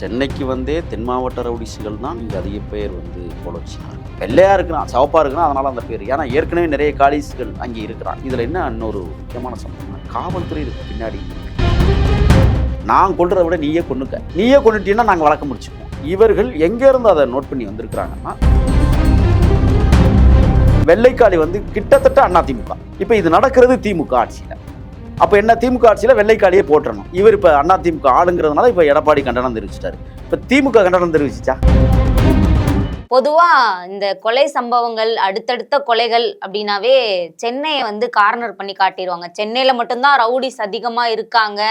சென்னைக்கு வந்தே தென் மாவட்ட ரவுடிஸுகள் தான் இங்கே அதிக பேர் வந்து போல வச்சுனாங்க வெள்ளையாக இருக்கிறான் சவப்பாக இருக்கிறான் அதனால் அந்த பேர். ஏன்னா ஏற்கனவே நிறைய காலிஸ்கள் அங்கே இருக்கிறான் இதில் என்ன இன்னொரு முக்கியமான சம்பவம்னா காவல்துறை இதுக்கு பின்னாடி நான் கொள்றதை விட நீயே கொண்டுக்க நீயே கொண்டுட்டீங்கன்னா நாங்கள் வழக்கம் முடிச்சுக்குவோம். இவர்கள் எங்கேருந்து அதை நோட் பண்ணி வந்திருக்கிறாங்கன்னா வெள்ளைக்காளி வந்து கிட்டத்தட்ட அண்ணா திமுக. இப்போ இது நடக்கிறது திமுக ஆட்சியில். அப்போ என்ன திமுக ஆட்சியில் வெள்ளைக்காலியே போட்டுறணும். இவர் இப்போ அண்ணா திமுக ஆளுங்கிறதுனால இப்போ எடப்பாடி கண்டனம் தெரிவிச்சிட்டாரு. இப்போ திமுக கண்டனம் தெரிவிச்சிச்சா? பொதுவா இந்த கொலை சம்பவங்கள் அடுத்தடுத்த கொலைகள் அப்படின்னாவே சென்னையை வந்து கார்னர் பண்ணி காட்டிடுவாங்க. சென்னையில மட்டும்தான் ரவுடிஸ் அதிகமா இருக்காங்க.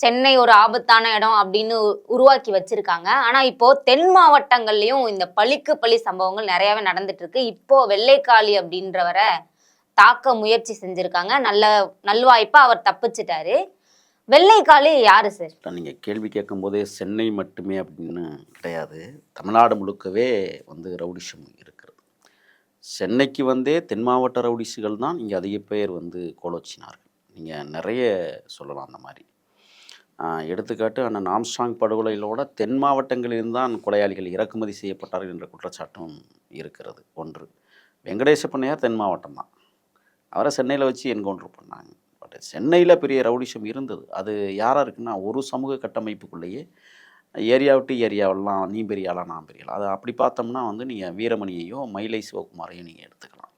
சென்னை ஒரு ஆபத்தான இடம் அப்படின்னு உருவாக்கி வச்சிருக்காங்க. ஆனா இப்போ தென் மாவட்டங்கள்லயும் இந்த பழிக்கு பழி சம்பவங்கள் நிறையவே நடந்துட்டு இருக்கு. இப்போ வெள்ளைக்காளி அப்படின்றவரை தாக்க முயற்சி செஞ்சிருக்காங்க. நல்ல நல்வாய்ப்பா அவர் தப்பிச்சிட்டாரு. வெள்ளைக்காளி யாரு சார்? நீங்கள் கேள்வி கேட்கும் போதே சென்னை மட்டுமே அப்படின்னு கிடையாது. தமிழ்நாடு முழுக்கவே வந்து ரவுடிஷம் இருக்கிறது. சென்னைக்கு வந்தே தென் மாவட்ட ரவுடிஸுகள் தான் இங்கே அதிக பேர் வந்து கோலோச்சினார்கள் நீங்கள் நிறைய சொல்லலாம் அந்த மாதிரி. எடுத்துக்காட்டு அண்ணன் ஆம்ஸ்ட்ராங் படுகொலையிலோட தென் மாவட்டங்களில் தான் கொலையாளிகள் இறக்குமதி செய்யப்பட்டார்கள் என்ற குற்றச்சாட்டும் இருக்கிறது. ஒன்று. வெங்கடேச பண்ணையார் தென் மாவட்டம் தான். அவரை சென்னையில் வச்சு என்கவுண்டர் பண்ணாங்க. பட் சென்னையில் பெரிய ரவுடிஷம் இருந்தது. அது யாராக இருக்குன்னா ஒரு சமூக கட்டமைப்புக்குள்ளேயே ஏரியா விட்டு ஏரியாவெல்லாம் நீ பெரிய ஆளா நான் பெரிய ஆளா. அது அப்படி பார்த்தோம்னா வந்து நீங்கள் வீரமணியையோ மயிலை சிவகுமாரையும் நீங்கள் எடுத்துக்கலாம்.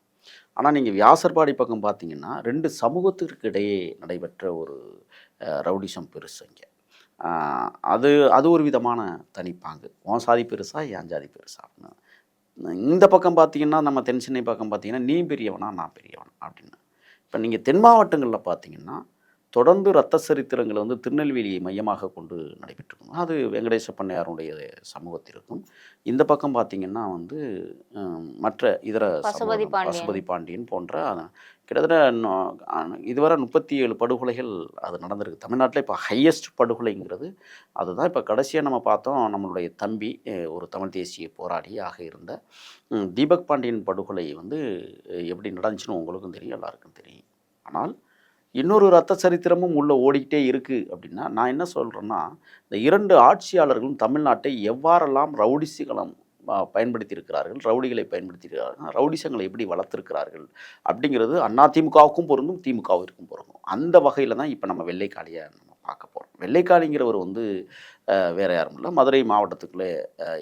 ஆனால் நீங்கள் வியாசர்பாடி பக்கம் பார்த்தீங்கன்னா ரெண்டு சமூகத்திற்கு இடையே நடைபெற்ற ஒரு ரவுடிஷம் ரவுடிசம் பெருசு இங்கே. அது அது ஒரு விதமான தனிப்பாங்கு. உன் சாதி பெருசா என் ஜாதி பெருசா? அப்படின்னு இந்த பக்கம் பார்த்தீங்கன்னா நம்ம தென் சென்னை பக்கம் பார்த்தீங்கன்னா நீ பெரியவனா நான் பெரியவன் அப்படின்னு. இப்போ நீங்கள் தென் மாவட்டங்களில் பார்த்தீங்கன்னா தொடர்ந்து ரத்த சரித்திரங்கள் வந்து திருநெல்வேலியை மையமாக கொண்டு நடைபெற்றிருக்கும். அது வெங்கடேச பண்ணையாருடைய சமூகத்திற்கும் இந்த பக்கம் பார்த்தீங்கன்னா வந்து மற்ற இதர பசுபதி பாண்டியன். போன்ற கிட்டத்தட்ட இதுவரை முப்பத்தி ஏழு படுகொலைகள் அது நடந்திருக்கு. தமிழ்நாட்டில் இப்போ ஹையஸ்ட் படுகொலைங்கிறது அதுதான். இப்போ கடைசியாக நம்ம பார்த்தோம் நம்மளுடைய தம்பி ஒரு தமிழ் தேசிய போராளியாக இருந்த தீபக் பாண்டியன் படுகொலை வந்து எப்படி நடந்துச்சுன்னு உங்களுக்கும் தெரியும் எல்லாருக்கும் தெரியும். ஆனால் இன்னொரு ரத்த சரித்திரமும் உள்ளே ஓடிக்கிட்டே இருக்குது அப்படின்னா நான் என்ன சொல்கிறேன்னா இந்த இரண்டு ஆட்சியாளர்களும் தமிழ்நாட்டை எவ்வாறெல்லாம் ரவுடிசிகளம் பயன்படுத்தியிருக்கிறார்கள் ரவுடிகளை பயன்படுத்தியிருக்கிறார்கள். ரவுடிசங்களை எப்படி வளர்த்துருக்கிறார்கள் அப்படிங்கிறது அதிமுகவுக்கும் பொருந்தும் திமுகவிற்கும் பொருந்தும். அந்த வகையில் தான் இப்போ நம்ம வெள்ளைக்காளியை நம்ம பார்க்க போகிறோம் வெள்ளைக்காளிங்கிறவர் வந்து வேறு வேற யாரும் இல்லை. மதுரை மாவட்டத்துக்குள்ளே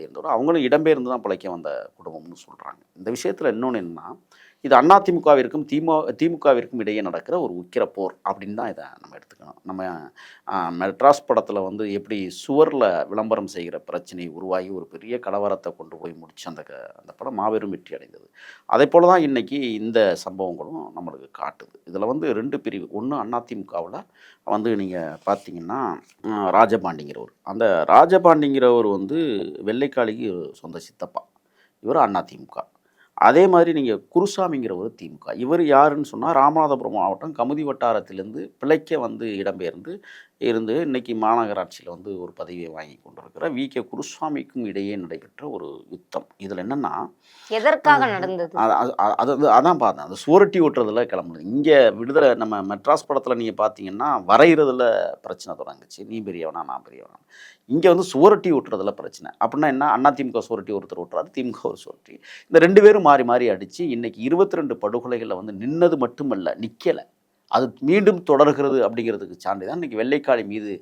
இருந்தவர். அவங்களும் இடம்பெயர்ந்து தான் பிழைக்க வந்த குடும்பம்னு சொல்கிறாங்க இந்த விஷயத்தில் இன்னொன்று என்னன்னா இது அதிமுகவிற்கும் திமு திமுகவிற்கும் இடையே நடக்கிற ஒரு உக்கிர போர் அப்படின்னு தான் இதை நம்ம எடுத்துக்கணும். நம்ம மெட்ராஸ் படத்தில் வந்து எப்படி சுவரில் விளம்பரம் செய்கிற பிரச்சனை உருவாகி ஒரு பெரிய கலவரத்தை கொண்டு போய் முடிச்சு அந்த க- அந்த படம் மாபெரும் வெற்றி அடைந்தது. அதே போல் தான் இன்றைக்கி இந்த சம்பவங்களும் நம்மளுக்கு காட்டுது. இதில் வந்து ரெண்டு பிரிவு. ஒன்று அதிமுகவில் வந்து நீங்கள் பார்த்தீங்கன்னா ராஜபாண்டிங்கிறவர். அந்த ராஜபாண்டிங்கிறவர் வந்து வெள்ளைக்காளிக்கு சொந்த சித்தப்பா. இவர் அதிமுக அதே மாதிரி நீங்கள் குருசாமிங்கிறவர் திமுக. இவர் யாருன்னு சொன்னால் ராமநாதபுரம் மாவட்டம் கமுதி வட்டாரத்திலேருந்து பிழைக்க வந்து இடம்பெயர்ந்து இருந்து இன்னைக்கு மாநகராட்சியில் வந்து ஒரு பதவியை வாங்கி கொண்டிருக்கிற வி. கே. குருசாமிக்கும் இடையே நடைபெற்ற ஒரு யுத்தம். இதில் என்னென்னா எதற்காக நடந்தது? அது அதான் பார்த்தேன் அந்த சுவரட்டி ஓட்டுறதுல கிளம்புது இங்கே விடுதலை நம்ம மெட்ராஸ் படத்தில் நீங்கள் பார்த்தீங்கன்னா வரைகிறதுல பிரச்சனை தொடங்குச்சு. நீ பெரியவனா நான் பெரியவனா. இங்கே வந்து சுவரட்டி ஓட்டுறதுல பிரச்சனை. அப்படின்னா என்ன? அண்ணா திமுக சுவரட்டி ஒருத்தர் ஓட்டுறாரு திமுக ஒரு சுவரட்டி. இந்த ரெண்டு பேரும் மாறி மாறி அடித்து இன்னைக்கு இருபத்தி ரெண்டு படுகொலைகளில் வந்து நின்னது மட்டுமல்ல நிற்கலை அது மீண்டும் தொடர்கிறது அப்படிங்கிறதுக்கு சான்று தான். இன்றைக்கி வெள்ளைக்காளி மீது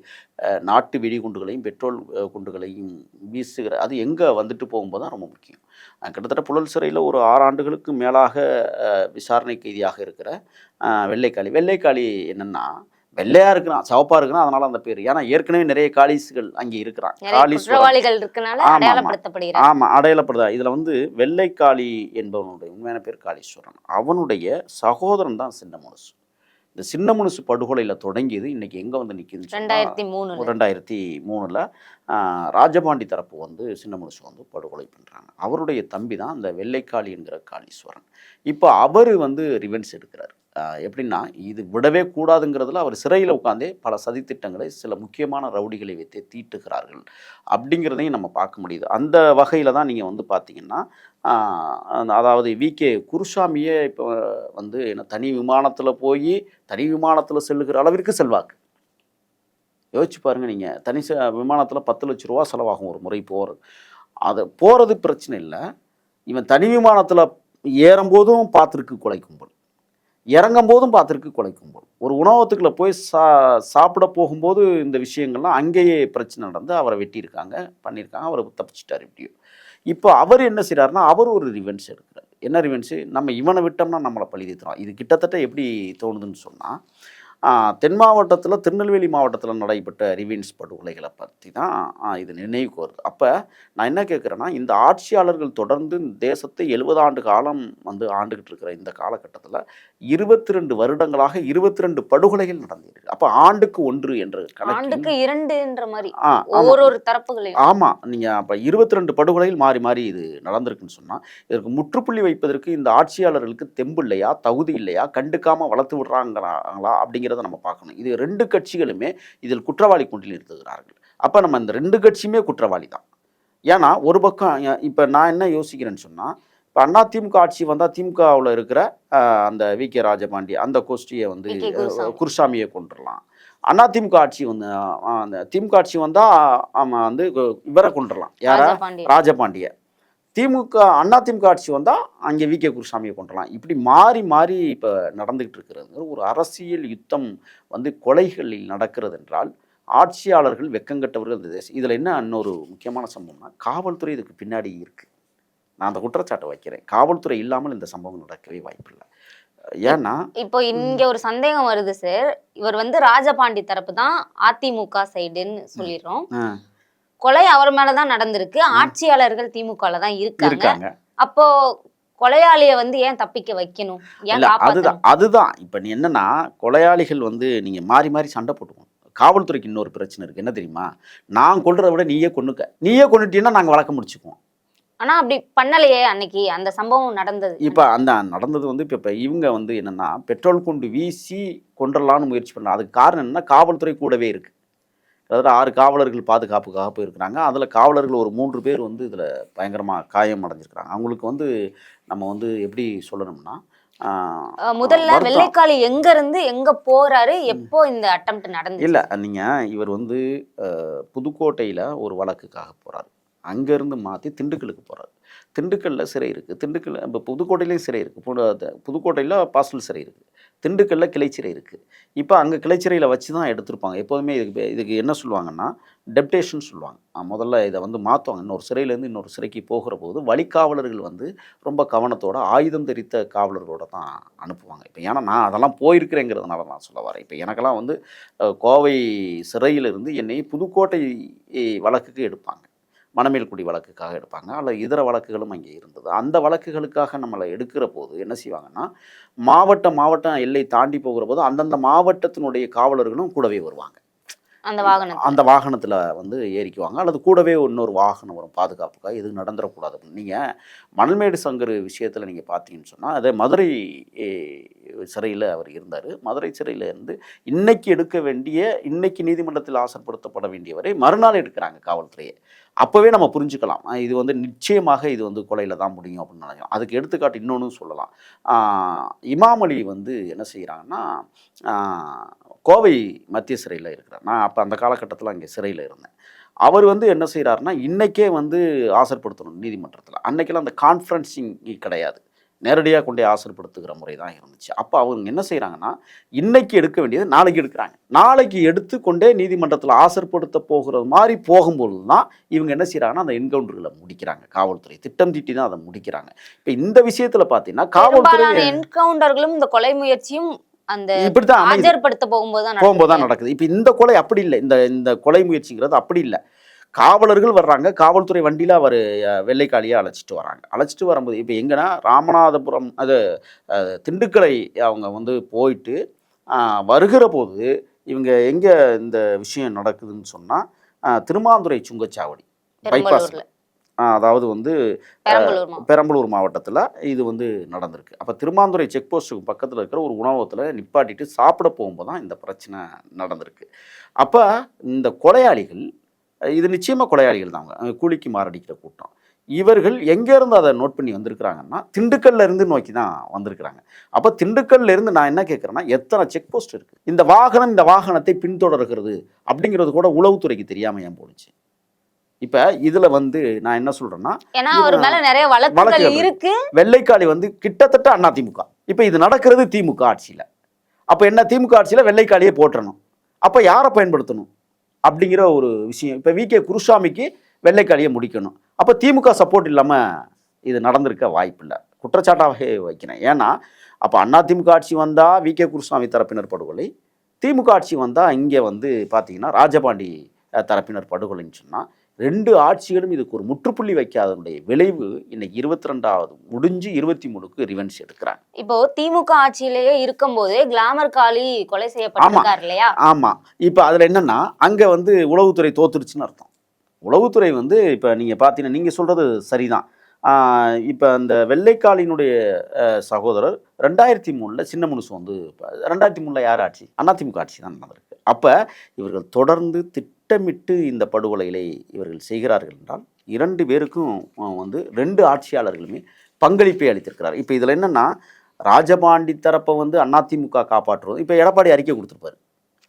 நாட்டு வெடிகுண்டுகளையும் பெட்ரோல் குண்டுகளையும் வீசுகிற அது எங்கே வந்துட்டு போகும்போது தான் ரொம்ப முக்கியம். கிட்டத்தட்ட புழல் சிறையில் ஒரு ஆறு ஆண்டுகளுக்கு மேலாக விசாரணை கைதியாக இருக்கிற வெள்ளைக்காளி. வெள்ளைக்காளி என்னென்னா வெள்ளையாக இருக்கிறான் சிவப்பாக இருக்கிறான் அதனால அந்த பேர். ஏன்னா ஏற்கனவே நிறைய காலிஸ்கள் அங்கே இருக்கிறான் குற்றவாளிகள் இருக்கனால ஆமா, ஆமாம் அடையாளப்படுதா இதில் வந்து வெள்ளைக்காளி என்பவனுடைய உண்மையான பேர் காளீஸ்வரன். அவனுடைய சகோதரன் தான் சின்ன முனுசு இந்த சின்ன முனுசு படுகொலையில் தொடங்கியது இன்னைக்கு எங்கே வந்து நிற்கிது ரெண்டாயிரத்தி மூணுல. ரெண்டாயிரத்தி மூணில் ராஜபாண்டி தரப்பு வந்து சின்ன முனுசு வந்து படுகொலை பண்ணுறாங்க அவருடைய தம்பி தான் அந்த வெள்ளைக்காளி என்கிற காளீஸ்வரன். இப்போ அவர் வந்து ரிவென்ஸ் எடுக்கிறார். எப்படின்னா இது விடவே கூடாதுங்கிறதுல அவர் சிறையில் உட்காந்தே பல சதித்திட்டங்களை சில முக்கியமான ரவுடிகளை வைத்தே தீட்டுகிறார்கள் அப்படிங்கிறதையும் நம்ம பார்க்க முடியுது. அந்த வகையில் தான் நீங்கள் வந்து பார்த்தீங்கன்னா அதாவது வி கே குருசாமியே இப்போ வந்து என்ன தனி விமானத்தில் போய் தனி விமானத்தில் செல்லுகிற அளவிற்கு செல்வாக்கு. யோசிச்சு பாருங்கள் நீங்கள் தனி ச விமானத்தில் பத்து லட்ச ரூபா செலவாகும் ஒரு முறை போகிறது அது போகிறது பிரச்சனை இல்லை. இவன் தனி விமானத்தில் ஏறும்போதும் பார்த்துருக்கு கொலை கும்பல். இறங்கும் போதும் பார்த்துருக்கு கொலை கும்பல். ஒரு உணவகத்துக்குள்ள போய் சா சாப்பிட போகும்போது இந்த விஷயங்கள்லாம் அங்கேயே பிரச்சனை நடந்து அவரை வெட்டியிருக்காங்க பண்ணியிருக்காங்க அவரை தப்பிச்சிட்டார் இப்படியோ. இப்போ அவர் என்ன செய்கிறாருன்னா அவர் ஒரு ரிவென்ஸ் எடுக்கிறார். என்ன ரிவென்ஸு நம்ம இவனை விட்டோம்னா நம்மளை பழி தீர்த்துறோம் இது கிட்டத்தட்ட எப்படி தோணுதுன்னு சொன்னால் தென் மாவட்டத்தில் திருநெல்வேலி மாவட்டத்தில் நடைபெற்ற ரிவென்ஸ் படுகொலைகளை பற்றி தான் இது நினைவுக்கு வருது அப்போ நான் என்ன கேட்குறேன்னா இந்த ஆட்சியாளர்கள் தொடர்ந்து தேசத்தை எழுபது ஆண்டு காலம் வந்து ஆண்டுகிட்டு இருக்கிற இந்த காலகட்டத்தில் இருபத்தி ரெண்டு வருடங்களாக இருபத்தி ரெண்டு படுகொலைகள் நடந்திருக்கு அப்போ ஆண்டுக்கு ஒன்று என்ற ஆண்டுக்கு இரண்டுன்ற மாதிரி ஆ ஆமா. ஒரு தரப்புகளையும். ஆமாம் நீங்கள் அப்போ இருபத்தி ரெண்டு படுகொலைகள் மாறி மாறி இது நடந்திருக்குன்னு சொன்னால் இதற்கு முற்றுப்புள்ளி வைப்பதற்கு இந்த ஆட்சியாளர்களுக்கு தெம்பு இல்லையா தகுதி இல்லையா கண்டுக்காமல் வளர்த்து விடுறாங்களா அப்படிங்கிறத நம்ம பார்க்கணும். இது ரெண்டு கட்சிகளுமே இதில் குற்றவாளி கொண்டில் நிறுத்துகிறார்கள் அப்போ நம்ம இந்த ரெண்டு கட்சியுமே குற்றவாளி தான். ஏன்னா ஒரு பக்கம் இப்போ நான் என்ன யோசிக்கிறேன்னு சொன்னால் இப்போ அண்ணா திமுக ஆட்சி வந்தால் திமுகவில் இருக்கிற அந்த வி. கே. ராஜபாண்டி அந்த கோஷ்டியை வந்து. குருசாமியை கொண்டுடலாம் அண்ணா திமுக ஆட்சி வந்து அந்த திமுக ஆட்சி வந்தால் ஆமாம் வந்து இவரை கொண்டுடலாம் யாரா? ராஜபாண்டிய. திமுக அண்ணா திமுக ஆட்சி வந்தால் அங்கே வி. கே. குருசாமியை கொண்டுலாம் இப்படி மாறி மாறி இப்போ நடந்துகிட்டு இருக்கிறது ஒரு அரசியல் யுத்தம் வந்து கொலைகளில் நடக்கிறது என்றால் ஆட்சியாளர்கள் வெக்கங்கட்டவர்கள் இந்த தேசம். இதில் என்ன இன்னொரு முக்கியமான சம்பவம்னா காவல்துறை இதுக்கு பின்னாடி இருக்குது நான் அந்த குற்றச்சாட்டை வைக்கிறேன். காவல்துறை இல்லாமல் இந்த சம்பவம் நடக்கவே வாய்ப்பில்லை. ஏன்னா இப்போ இங்க ஒரு சந்தேகம் வருது சார். இவர் வந்து ராஜபாண்டி தரப்பு தான் அதிமுக சைடுன்னு சொல்லிடுறோம். கொலை அவர் மேலதான் நடந்திருக்கு. ஆட்சியாளர்கள் திமுகல தான் இருக்காங்க. அப்போ கொலையாளிய வந்து ஏன் தப்பிக்க வைக்கணும்? அதுதான் அதுதான். இப்போ நீ என்னன்னா கொலையாளிகள் வந்து நீங்க மாறி மாறி சண்டை போட்டுக்கணும். காவல்துறைக்கு இன்னொரு பிரச்சனை இருக்கு. என்ன தெரியுமா? நான் கொல்றதை விட நீயே கொன்னுக்க. நீயே கொண்டுட்டீங்கன்னா நாங்க வழக்கம் முடிச்சுக்குவோம். ஆனா அப்படி பண்ணலையே அன்னைக்கு. அந்த சம்பவம் நடந்தது. இப்போ அந்த நடந்தது வந்து இப்போ இவங்க வந்து என்னன்னா பெட்ரோல் கொண்டு வீசி கொண்டுடலான்னு முயற்சி பண்ணலாம். அதுக்கு காரணம் என்னன்னா காவல்துறை கூடவே இருக்கு. அதாவது ஆறு காவலர்கள் பாதுகாப்புக்காக போயிருக்கிறாங்க. அதில் காவலர்கள் ஒரு மூன்று பேர் வந்து இதில் பயங்கரமாக காயம் அடைஞ்சிருக்கிறாங்க. அவங்களுக்கு வந்து நம்ம வந்து எப்படி சொல்லணும்னா முதல்ல. வெள்ளைக்காளி எங்க இருந்து எங்க போறாரு எப்போ இந்த அட்டம்ப்ட் நடந்துச்சு? இல்லை நீங்கள் இவர் வந்து புதுக்கோட்டையில் ஒரு வழக்குக்காக போகிறார் அங்கேருந்து மாற்றி திண்டுக்கலுக்கு போகிறார் திண்டுக்கல்லில் சிறை இருக்குது திண்டுக்கல் இப்போ புதுக்கோட்டையிலையும் சிறை இருக்குது புதுக்கோட்டையில் பாஸ்டல் சிறை இருக்குது திண்டுக்கல்லில் கிளைச்சிறை இருக்குது இப்போ அங்கே கிளைச்சிறையில் வச்சு தான் எடுத்திருப்பாங்க. எப்போதுமே இதுக்கு இதுக்கு என்ன சொல்லுவாங்கன்னா டெப்டேஷன் சொல்லுவாங்க. முதல்ல இதை வந்து மாற்றுவாங்க இன்னொரு சிறையிலேருந்து இன்னொரு சிறைக்கு போகிற போது வழிக்காவலர்கள் வந்து ரொம்ப கவனத்தோட ஆயுதம் தெரித்த காவலர்களோட தான் அனுப்புவாங்க. இப்போ ஏன்னா நான் அதெல்லாம் போயிருக்கிறேங்கிறதுனால நான் சொல்ல வரேன். இப்போ எனக்கெல்லாம் வந்து கோவை சிறையிலிருந்து என்னை புதுக்கோட்டை வழக்குக்கு எடுப்பாங்க. மணமேல்குடி வழக்குக்காக எடுப்பாங்க. அல்ல இதர வழக்குகளும் அங்கே இருந்தது. அந்த வழக்குகளுக்காக நம்மளை எடுக்கிற போது என்ன செய்வாங்கன்னா மாவட்ட மாவட்டம் எல்லை தாண்டி போகிற போது அந்தந்த மாவட்டத்தினுடைய காவலர்களும் கூடவே வருவாங்க. அந்த வாகனம் அந்த வாகனத்தில் வந்து ஏறிக்குவாங்க. அல்லது கூடவே இன்னொரு வாகனம் வரும் பாதுகாப்புக்காக. எதுவும் நடந்துடக்கூடாது நீங்கள் மணல்மேடு சங்கர் விஷயத்தில் நீங்கள் பார்த்தீங்கன்னு சொன்னால் அதே மதுரை சிறையில் அவர் இருந்தார். மதுரை சிறையில் இருந்து இன்னைக்கு எடுக்க வேண்டிய இன்னைக்கு நீதிமன்றத்தில் ஆசைப்படுத்தப்பட வேண்டியவரை மறுநாள் எடுக்கிறாங்க காவல்துறையை. அப்போவே நம்ம புரிஞ்சுக்கலாம். இது வந்து நிச்சயமாக இது வந்து கொலையில் தான் முடியும் அப்படின்னு நினைக்கிறோம். அதுக்கு எடுத்துக்காட்டு இன்னொன்று சொல்லலாம். இமாமலி வந்து என்ன செய்கிறாங்கன்னா கோவை மத்திய சிறையில் இருக்கிறார். நான் அப்போ அந்த காலகட்டத்தில் அங்கே சிறையில் இருந்தேன். அவர் வந்து என்ன செய்கிறாருன்னா இன்றைக்கே வந்து ஆசர்படுத்தணும் நீதிமன்றத்தில். அன்னைக்கெல்லாம் அந்த கான்ஃபரன்சிங் கிடையாது. நேரடியாக கொண்டே ஆசர்படுத்துகிற முறை தான் இருந்துச்சு. அப்போ அவங்க என்ன செய்கிறாங்கன்னா இன்னைக்கு எடுக்க வேண்டியது நாளைக்கு எடுக்கிறாங்க. நாளைக்கு எடுத்து கொண்டே நீதிமன்றத்தில் ஆசர்படுத்த போகிற மாதிரி போகும்பொழுது தான் இவங்க என்ன செய்கிறாங்கன்னா அந்த என்கவுண்டர்களை முடிக்கிறாங்க. காவல்துறை திட்டம் தீட்டி தான் அதை முடிக்கிறாங்க. இப்போ இந்த விஷயத்தில் பார்த்தீங்கன்னா காவல்துறை என்கவுண்டர்களும் இந்த கொலை முயற்சியும் அந்த இப்படி தான் அமையுது. ஆஜர்படுத்த போகும்போது போகும்போது தான் நடக்குது. இப்போ இந்த கொலை அப்படி இல்லை இந்த இந்த கொலை முயற்சிங்கிறது அப்படி இல்லை காவலர்கள் வர்றாங்க காவல்துறை வண்டியில் அவர் வெள்ளைக்காளியை அழைச்சிட்டு வராங்க அழைச்சிட்டு வரும்போது இப்போ எங்கன்னா ராமநாதபுரம் அது திண்டுக்கலை அவங்க வந்து போயிட்டு வருகிற போது இவங்க எங்கே இந்த விஷயம் நடக்குதுன்னு சொன்னால் திருமாந்துறை சுங்கச்சாவடி bypass. அதாவது வந்து பெரம்பலூர் மாவட்டத்தில் இது வந்து நடந்திருக்கு. அப்போ திருமாந்துறை செக் போஸ்ட்டுக்கு பக்கத்தில் இருக்கிற ஒரு உணவகத்தில் நிப்பாட்டிட்டு சாப்பிட போகும்போது தான் இந்த பிரச்சனை நடந்திருக்கு. அப்போ இந்த கொலையாளிகள் இது நிச்சயமாக கொலையாளிகள் தான் அவங்க. கூலிக்கு மாரடிக்கிற கூட்டம். இவர்கள் எங்கேருந்து அதை நோட் பண்ணி வந்திருக்கிறாங்கன்னா திண்டுக்கல்ல இருந்து நோக்கி தான் வந்திருக்கிறாங்க. அப்போ திண்டுக்கல்ல இருந்து நான் என்ன கேட்குறேன்னா எத்தனை செக் போஸ்ட் இருக்குது இந்த வாகனம் இந்த வாகனத்தை பின்தொடர்கிறது அப்படிங்கிறது கூட உளவுத்துறைக்கு தெரியாமல் ஏன் போணுச்சு? இப்போ இதில் வந்து நான் என்ன சொல்கிறேன்னா ஏன்னா அவர் மேல நிறைய வழக்குகள் வழக்குகள் இருக்கு. வெள்ளைக்காளி வந்து கிட்டத்தட்ட அண்ணா திமுக. இப்போ இது நடக்கிறது திமுக ஆட்சியில். அப்போ என்ன திமுக ஆட்சியில் வெள்ளைக்காளியே போட்டுறணும் அப்போ யாரை பயன்படுத்தணும்? அப்படிங்கிற ஒரு விஷயம். இப்போ வி. கே. குருசாமிக்கு வெள்ளைக்காளியை முடிக்கணும். அப்போ திமுக சப்போர்ட் இல்லாமல் இது நடந்திருக்க வாய்ப்பில்லை குற்றச்சாட்டாகவே வைக்கிறேன். ஏன்னா அப்போ அண்ணா திமுக ஆட்சி வந்தால் வி. கே. குருசாமி தரப்பினர் படுகொலை. திமுக ஆட்சி வந்தால் இங்கே வந்து பார்த்தீங்கன்னா ராஜபாண்டி தரப்பினர் படுகொலைன்னு சொன்னால் ரெண்டு ஆட்சிகளும் இதுக்கு ஒரு முற்றுப்புள்ளி வைக்காதனுடைய விளைவு இன்னைக்கு இருபத்தி ரெண்டாவது முடிஞ்சு இருபத்தி மூணுக்கு ரிவென்ஸ் எடுக்கிறாங்க. இப்போ திமுக ஆட்சியிலேயே இருக்கும்போது கிளாமர் காளி கொலை செய்யப்பட்டிருக்காரு இல்லையா? ஆமாம் இப்போ அதில் என்னென்னா அங்கே வந்து உளவுத்துறை தோத்துருச்சுன்னு அர்த்தம். உளவுத்துறை வந்து இப்போ நீங்கள் பார்த்தீங்கன்னா நீங்கள் சொல்கிறது சரிதான். இப்போ அந்த வெள்ளைக்காலினுடைய சகோதரர் ரெண்டாயிரத்தி மூணில் சின்ன முனுசு வந்து ரெண்டாயிரத்தி மூணில் யார் ஆட்சி? அதிமுக ஆட்சி தான் நடந்திருக்கு. அப்போ இவர்கள் தொடர்ந்து திட்டமிட்டு இந்த படுகொலைகளை இவர்கள் செய்கிறார்கள் என்றால் இரண்டு பேருக்கும் வந்து ரெண்டு ஆட்சியாளர்களுமே பங்களிப்பை அளித்திருக்கிறார். இப்போ இதில் என்னென்னா ராஜபாண்டி தரப்பை வந்து அதிமுக காப்பாற்றுவது இப்போ எடப்பாடி அறிக்கை கொடுத்துருப்பாரு.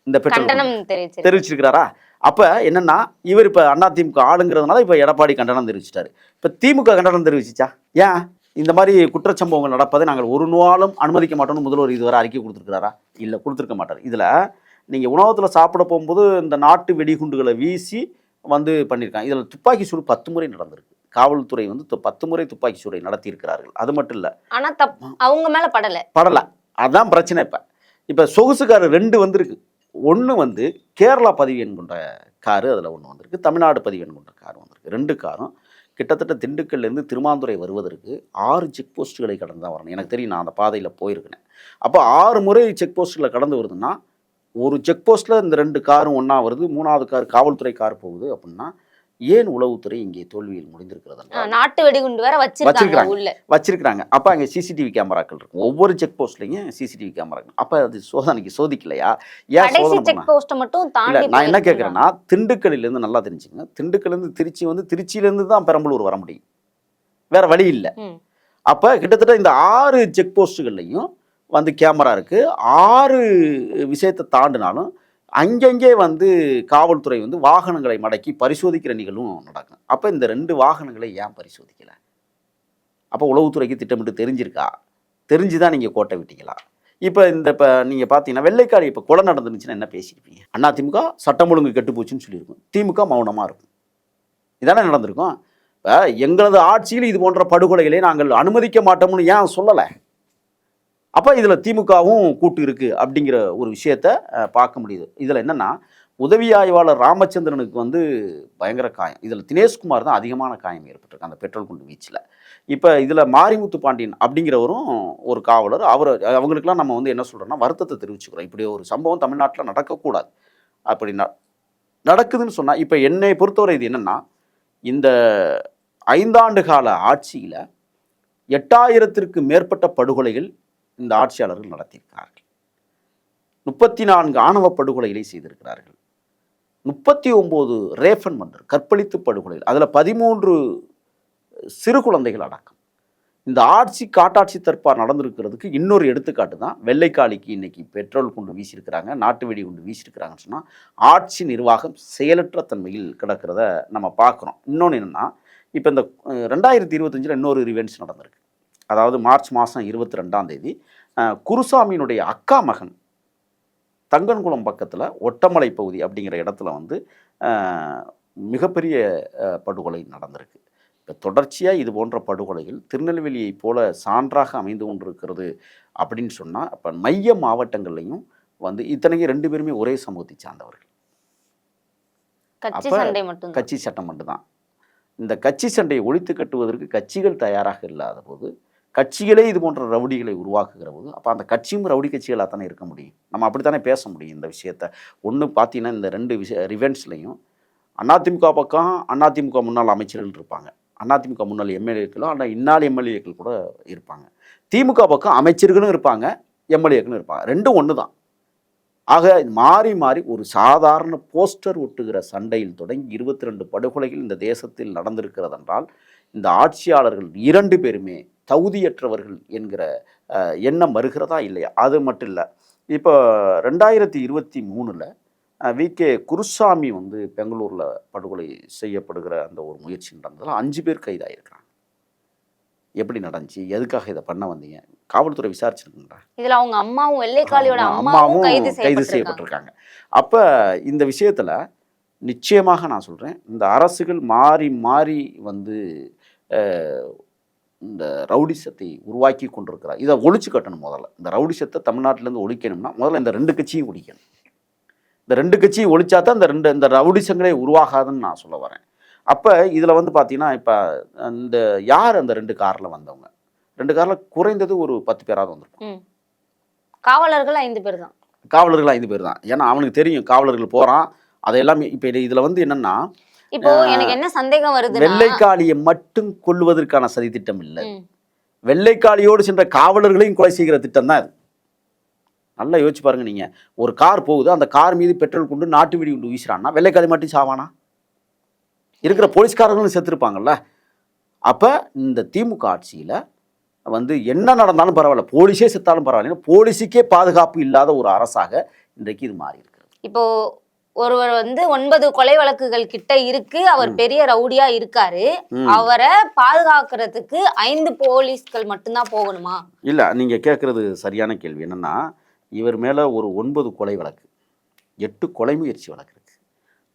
இந்த தெரிவிச்சிருக்கு தெரிவிச்சிருக்கிறாரா? அப்ப என்னன்னா இவர் இப்ப அதிமுக ஆளுங்கிறதுனால இப்ப எடப்பாடி கண்டனம் தெரிவிச்சிட்டாரு. இப்ப திமுக கண்டனம் தெரிவிச்சிச்சா? ஏன்? இந்த மாதிரி குற்றச்சம்பவங்கள் நடப்பதை நாங்கள் ஒரு நாளும் அனுமதிக்க மாட்டோம்னு முதல்வர் இதுவரை அறிக்கை கொடுத்துருக்கிறாரா? இல்லை கொடுத்துருக்க மாட்டார். இதில் நீங்கள் உணவகத்தில் சாப்பிட போகும்போது இந்த நாட்டு வெடிகுண்டுகளை வீசி வந்து பண்ணியிருக்காங்க இதில் துப்பாக்கி சூடு பத்து முறை நடந்திருக்கு. காவல்துறை வந்து பத்து முறை துப்பாக்கி சூடை நடத்தியிருக்கிறார்கள். அது மட்டும் இல்லை. ஆனா தப் அவங்க மேல படல. படலை. அதான் பிரச்சனை இப்போ. இப்போ சொகுசுக்காரு ரெண்டு வந்திருக்கு. ஒன்று வந்து கேரளா பதிவு எண் கொண்ட காரு அதில் ஒன்று வந்திருக்கு. தமிழ்நாடு பதிவு எண் கொண்ட கார் வந்திருக்கு. ரெண்டு காரும். கிட்டத்தட்ட திண்டுக்கல்லேருந்து திருமாந்துறை வருவதற்கு ஆறு செக் போஸ்ட்டுகளை கடந்து தான் வரணும். எனக்கு தெரியும் நான் அந்த பாதையில் போயிருக்கேன். அப்போ ஆறு முறை செக் போஸ்ட்டில் கடந்து வருதுன்னா ஒரு செக் போஸ்ட்டில் இந்த ரெண்டு காரும் ஒன்றா வருது மூணாவது கார் காவல்துறை கார் போகுது அப்படின்னா ஏன் உளவுத்துறை இங்கே தோல்வியில் முடிந்திருக்கிறது நாட்டு வெடிகுண்டு வேற வச்சிருக்காங்க. உள்ள. வச்சிருக்கிறாங்க. அப்போ அங்கே சிசிடிவி கேமராக்கள் இருக்கும். ஒவ்வொரு செக் போஸ்ட்லையும் சிசிடிவி கேமராக்கள். அப்போ அது சோதனைக்கு சோதிக்கலையா? ஏன் செக் பண்ணா? போஸ்ட மட்டும் நான் என்ன. கேட்குறேன்னா திண்டுக்கல்லிலேருந்து நல்லா தெரிஞ்சுங்க திண்டுக்கல்லேருந்து திருச்சி வந்து திருச்சியிலேருந்து தான் பெரம்பலூர் வர முடியும். வேற வழி இல்லை. அப்போ கிட்டத்தட்ட இந்த ஆறு செக் போஸ்ட்டுகள்லையும் வந்து கேமரா இருக்கு. ஆறு விஷயத்தை தாண்டினாலும் அங்கங்கே வந்து காவல்துறை வந்து வாகனங்களை மடக்கி பரிசோதிக்கிற நிகழ்வும் நடக்கும். அப்போ இந்த ரெண்டு வாகனங்களை ஏன் பரிசோதிக்கலை? அப்போ உளவுத்துறைக்கு திட்டமிட்டு தெரிஞ்சிருக்கா? தெரிஞ்சு தான் நீங்கள் கோட்டை விட்டீங்களா இப்போ இந்த இப்போ நீங்கள் பார்த்தீங்கன்னா வெள்ளைக்காரி இப்போ கொலை நடந்துருந்துச்சுன்னா என்ன பேசியிருப்பீங்க? அண்ணா திமுக சட்டம் ஒழுங்கு கெட்டு போச்சுன்னு சொல்லியிருக்கும். திமுக மௌனமாக இருக்கும். இதானே நடந்திருக்கும்? இப்போ எங்களது ஆட்சியில் இது போன்ற படுகொலைகளை நாங்கள் அனுமதிக்க மாட்டோம்னு ஏன் சொல்லலை? அப்போ இதில் திமுகவும் கூட்டு இருக்குது அப்படிங்கிற ஒரு விஷயத்த பார்க்க முடியுது. இதில் என்னென்னா உதவி ஆய்வாளர் ராமச்சந்திரனுக்கு வந்து பயங்கர காயம். இதில் தினேஷ்குமார் தான் அதிகமான காயம் ஏற்பட்டிருக்கு அந்த பெட்ரோல் குண்டு வீச்சில். இப்போ இதில் மாரிமுத்து பாண்டியன் அப்படிங்கிறவரும் ஒரு காவலர். அவர் அவங்களுக்குலாம் நம்ம வந்து என்ன சொல்கிறோன்னா வருத்தத்தை தெரிவிச்சுக்கிறோம். இப்படி ஒரு சம்பவம் தமிழ்நாட்டில் நடக்கக்கூடாது. அப்படி ந நடக்குதுன்னு சொன்னால் இப்போ என்னை பொறுத்தவரை இது என்னென்னா இந்த ஐந்தாண்டு கால ஆட்சியில் எட்டாயிரத்திற்கு மேற்பட்ட படுகொலைகள் இந்த ஆட்சியாளர்கள் நடத்தியிருக்கிறார்கள். முப்பத்தி நான்கு ஆணவ படுகொலைகளை செய்திருக்கிறார்கள். முப்பத்தி ஒம்பது ரேஃபன் மண்டர் கற்பழித்து படுகொலையில் அதில் பதிமூன்று சிறு குழந்தைகள் அடக்கம். இந்த ஆட்சி காட்டாட்சி தற்பார் நடந்திருக்கிறதுக்கு இன்னொரு எடுத்துக்காட்டு தான் வெள்ளைக்காளிக்கு இன்னைக்கு பெட்ரோல் கொண்டு வீசியிருக்கிறாங்க நாட்டு வெடி கொண்டு வீசியிருக்கிறாங்கன்னு சொன்னால் ஆட்சி நிர்வாகம் செயலற்ற தன்மையில் கிடக்கிறத நம்ம பார்க்குறோம். இன்னொன்று என்னென்னா இப்போ இந்த ரெண்டாயிரத்தி இருபத்தஞ்சில் இன்னொரு ரிவென்ஸ் நடந்திருக்கு. அதாவது மார்ச் மாதம் இருபத்தி ரெண்டாம் தேதி குருசாமியினுடைய அக்கா மகன் தங்கன்குளம் பக்கத்தில் ஒட்டமலை பகுதி அப்படிங்கிற இடத்துல வந்து மிகப்பெரிய படுகொலை நடந்திருக்கு. இப்போ தொடர்ச்சியாக இது போன்ற படுகொலைகள் திருநெல்வேலியைப் போல சான்றாக அமைந்து கொண்டிருக்கிறது அப்படின்னு சொன்னால் இப்போ மைய மாவட்டங்கள்லையும் வந்து இத்தனைக்கும் ரெண்டு பேருமே ஒரே சமூகத்தை சார்ந்தவர்கள். கட்சி சட்டம் மட்டும்தான். இந்த கட்சி சண்டையை ஒழித்து கட்டுவதற்கு கட்சிகள் தயாராக இல்லாத போது கட்சிகளே இது போன்ற ரவுடிகளை உருவாக்குகிற போது அப்போ அந்த கட்சியும் ரவுடி கட்சிகளாக தானே இருக்க முடியும்? நம்ம அப்படித்தானே பேச முடியும் இந்த விஷயத்த? ஒன்று பார்த்தீங்கன்னா இந்த ரெண்டு விஷய ரிவென்ட்ஸ்லையும் அதிமுக பக்கம் அதிமுக முன்னாள் அமைச்சர்கள் இருப்பாங்க. அதிமுக முன்னாள் எம்எல்ஏக்களும் ஆனால் இந்நாள் எம்எல்ஏக்கள் கூட இருப்பாங்க. திமுக பக்கம் அமைச்சர்களும் இருப்பாங்க எம்எல்ஏக்களும் இருப்பாங்க. ரெண்டும் ஒன்று தான் ஆக மாறி மாறி ஒரு சாதாரண போஸ்டர் ஒட்டுகிற சண்டையில் தொடங்கி இருபத்தி ரெண்டு படுகொலைகள் இந்த தேசத்தில் நடந்திருக்கிறது என்றால் இந்த ஆட்சியாளர்கள் இரண்டு பேருமே தகுதியற்றவர்கள் என்கிற எண்ணம் வருகிறதா இல்லையா? அது மட்டும் இல்லை. இப்போ ரெண்டாயிரத்தி இருபத்தி மூணில் வி. கே. குருசாமி வந்து பெங்களூரில் படுகொலை செய்யப்படுகிற அந்த ஒரு முயற்சி நடந்ததில் அஞ்சு பேர் கைதாயிருக்கிறாங்க. எப்படி நடந்துச்சு? எதுக்காக இதை பண்ண வந்தீங்க? காவல்துறை விசாரிச்சிருக்குங்களா? இதுல அவங்க அம்மாவும் வெள்ளைக்காளியோட அவங்க அம்மாவும் கைது செய்யப்பட்டிருக்காங்க. அப்போ இந்த விஷயத்தில் நிச்சயமாக நான் சொல்கிறேன் இந்த அரசுகள் மாறி மாறி வந்து இந்த ரவுடிசத்தை உருவாக்கி கொண்டிருக்கிறார். இதை ஒழிச்சு கட்டணும் முதல்ல. இந்த ரவுடிசத்தை தமிழ்நாட்டிலேருந்து ஒழிக்கணும்னா முதல்ல இந்த ரெண்டு கட்சியும் ஒழிக்கணும். இந்த ரெண்டு கட்சியும் ஒழிச்சா தான் இந்த ரெண்டு இந்த ரவுடிசங்களே உருவாகாதுன்னு நான் சொல்ல வரேன். அப்போ இதில் வந்து பார்த்தீங்கன்னா இப்போ இந்த யார் அந்த ரெண்டு காரில் வந்தவங்க? ரெண்டு காரில் குறைந்தது ஒரு பத்து பேராவது வந்திருக்கும். காவலர்கள் ஐந்து பேர் தான். காவலர்கள் ஐந்து பேர் தான். ஏன்னா அவனுக்கு தெரியும் காவலர்கள் போகிறான் அதெல்லாம் இப்போ இதில் வந்து என்னன்னா இப்போ எனக்கு என்ன சந்தேகம் வருதுன்னா வெள்ளைக்காளியை மட்டும் கொல்லுவதற்கான சதி திட்டம் இல்லை. வெள்ளைக்காளியோடு சென்ற காவலர்களையும் கொலை செய்கிற திட்டம் தான் இது நல்லா யோசிச்சு பாருங்க நீங்க. ஒரு கார் போகுது அந்த கார் மீது பெட்ரோல் கொண்டு நாட்டு வெடி கொண்டு வீசுறான்னா வெள்ளைக்காளி மட்டும் சாவானா? இருக்கிற போலீஸ்காரர்களும் செத்துருப்பாங்கல்ல. அப்ப இந்த திமுக ஆட்சியில வந்து என்ன நடந்தாலும் பரவாயில்ல. போலீஸே செத்தாலும் பரவாயில்ல போலீஸுக்கே பாதுகாப்பு இல்லாத ஒரு அரசாக இன்றைக்கு இது மாறி இருக்கிறது இப்போ ஒருவர் வந்து ஒன்பது கொலை வழக்குகள் கிட்ட இருக்கு. அவர் பெரிய ரவுடியா இருக்காரு. அவரை பாதுகாக்கிறதுக்கு ஐந்து போலீஸ்கள் மட்டும்தான் போகணுமா? இல்லை நீங்கள் கேட்குறது சரியான கேள்வி. என்னென்னா இவர் மேலே ஒரு ஒன்பது கொலை வழக்கு எட்டு கொலை முயற்சி வழக்கு இருக்குது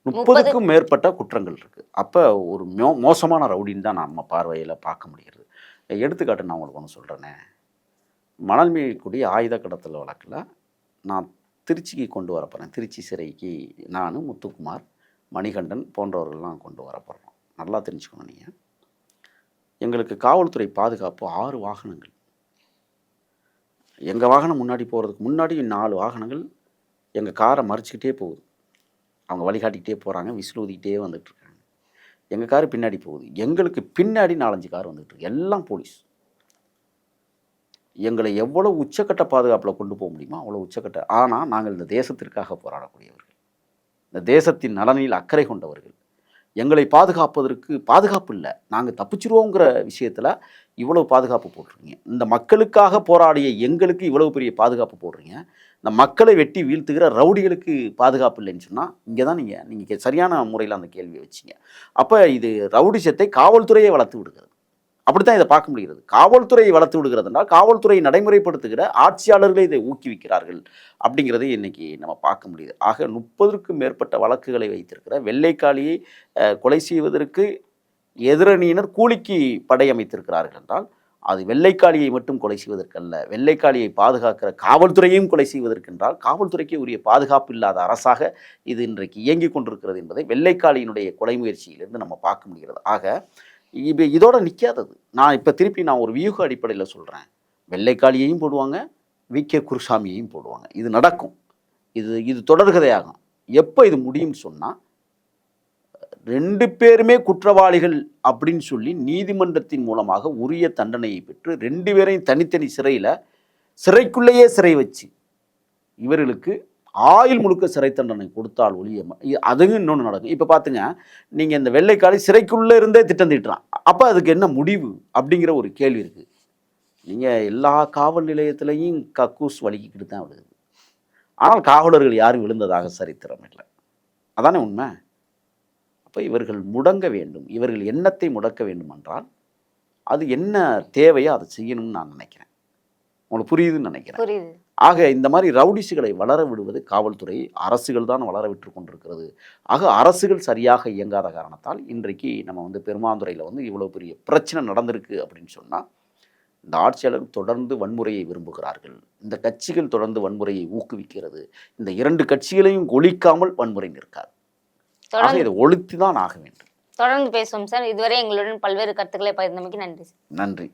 முப்பதுக்கும் மேற்பட்ட குற்றங்கள் இருக்குது அப்போ ஒரு மோ மோசமான ரவுடின்னு தான் நம்ம பார்வையில் பார்க்க முடிகிறது. எடுத்துக்காட்டு நான் உங்களுக்கு ஒன்று சொல்கிறேனே மணல் மீட்கூடிய ஆயுத கடத்தல் வழக்கில் நான் திருச்சிக்கு கொண்டு வரப்போகிறேன் திருச்சி சிறைக்கு நான் முத்துக்குமார் மணிகண்டன் போன்றவர்கள்லாம் கொண்டு வரப்போகிறோம் நல்லா தெரிஞ்சுக்கணும் நீங்கள் எங்களுக்கு காவல்துறை பாதுகாப்பு ஆறு வாகனங்கள். எங்கள் வாகனம் முன்னாடி போகிறதுக்கு முன்னாடி நாலு வாகனங்கள் எங்கள் காரை மறைச்சிக்கிட்டே போகுது. அவங்க வழிகாட்டிக்கிட்டே போகிறாங்க விசில் ஊதிக்கிட்டே வந்துட்டுருக்காங்க எங்கள் கார் பின்னாடி போகுது. எங்களுக்கு பின்னாடி நாலஞ்சு கார் வந்துட்டுருக்கு எல்லாம் போலீஸ். எங்களை எவ்வளோ உச்சக்கட்ட பாதுகாப்பில் கொண்டு போக முடியுமோ அவ்வளோ உச்சக்கட்ட. ஆனால் நாங்கள் இந்த தேசத்திற்காக போராடக்கூடியவர்கள். இந்த தேசத்தின் நலனில் அக்கறை கொண்டவர்கள். எங்களை பாதுகாப்பதற்கு பாதுகாப்பு இல்லை. நாங்கள் தப்பிச்சிருவோங்கிற விஷயத்தில் இவ்வளோ பாதுகாப்பு போடுறீங்க இந்த மக்களுக்காக போராடிய எங்களுக்கு இவ்வளவு பெரிய பாதுகாப்பு போடுறீங்க. இந்த மக்களை வெட்டி வீழ்த்துகிற ரவுடிகளுக்கு பாதுகாப்பு இல்லைன்னு சொன்னால் இங்கே தான் நீங்கள் நீங்கள் சரியான முறையில் அந்த கேள்வியை வச்சீங்க. அப்போ இது ரவுடிசத்தை காவல்துறையை வளர்த்து விடுகிறது. அப்படித்தான் இதை பார்க்க முடிகிறது. காவல்துறையை வளர்த்து விடுகிறதுனால் காவல்துறையை நடைமுறைப்படுத்துகிற ஆட்சியாளர்களே இதை ஊக்குவிக்கிறார்கள் அப்படிங்கிறதை இன்னைக்கு நம்ம பார்க்க முடியுது. ஆக முப்பதுக்கும் மேற்பட்ட வழக்குகளை வைத்திருக்கிற வெள்ளைக்காளியை கொலை செய்வதற்கு எதிரணியினர் கூலிக்கு படை அமைத்திருக்கிறார்கள் என்றால் அது வெள்ளைக்காளியை மட்டும் கொலை செய்வதற்கல்ல. வெள்ளைக்காளியை பாதுகாக்கிற காவல்துறையையும் கொலை செய்வதற்கென்றால் காவல்துறைக்கு உரிய பாதுகாப்பு இல்லாத அரசாக இது இன்றைக்கு இயங்கிக் கொண்டிருக்கிறது என்பதை வெள்ளைக்காளியினுடைய கொலை முயற்சியிலிருந்து நம்ம பார்க்க முடிகிறது. ஆக இப்போ இதோட நிற்காதது நான் இப்போ திருப்பி நான் ஒரு வியூக அடிப்படையில் சொல்கிறேன் வெள்ளைக்காளியையும் போடுவாங்க வி கே குருசாமியையும் போடுவாங்க. இது நடக்கும். இது இது தொடர்கதையாகும் எப்போ இது முடியும்னு சொன்னால் ரெண்டு பேருமே குற்றவாளிகள் அப்படின்னு சொல்லி நீதிமன்றத்தின் மூலமாக உரிய தண்டனையை பெற்று ரெண்டு பேரையும் தனித்தனி சிறையில் சிறைக்குள்ளேயே சிறை வச்சு இவர்களுக்கு ஆயுள் முழுக்க சிறை தண்டனை கொடுத்தால் ஒழிய அதுவும் இன்னொன்று நடக்கும். இப்போ பார்த்துங்க நீங்கள் இந்த வெள்ளைக்காளி சிறைக்குள்ளே இருந்தே திட்டம் தீட்டுறான் அப்போ அதுக்கு என்ன முடிவு? அப்படிங்கிற ஒரு கேள்வி இருக்குது நீங்கள் எல்லா காவல் நிலையத்திலையும் கக்கூஸ் வலிக்கிட்டு தான் விழுகுது ஆனால் காவலர்கள் யாரும் விழுந்ததாக சரித்திரம் இல்லை. அதானே உண்மை? அப்போ இவர்கள் முடங்க வேண்டும். இவர்கள் எண்ணத்தை முடக்க வேண்டும் என்றால் அது என்ன தேவையோ அதை செய்யணும்னு நான் நினைக்கிறேன். உங்களுக்கு புரியுதுன்னு நினைக்கிறேன். ஆக இந்த மாதிரி ரவுடிஸுகளை வளர விடுவது காவல்துறை அரசுகள் தான் வளர விட்டு கொண்டிருக்கிறது. ஆக அரசுகள் சரியாக இயங்காத காரணத்தால் இன்றைக்கு நம்ம வந்து பெருமாந்துறையில் வந்து இவ்வளோ பெரிய பிரச்சனை நடந்திருக்கு அப்படின்னு சொன்னால் இந்த ஆட்சியாளர் தொடர்ந்து வன்முறையை விரும்புகிறார்கள். இந்த கட்சிகள் தொடர்ந்து வன்முறையை ஊக்குவிக்கிறது. இந்த இரண்டு கட்சிகளையும் ஒழிக்காமல் வன்முறை நிற்காது. ஆக இதை ஒழித்து தான் ஆக வேண்டும். தொடர்ந்து பேசுவோம் சார். இதுவரை எங்களுடன் பல்வேறு கருத்துக்களை பகிர்ந்தமைக்கு நன்றி நன்றி.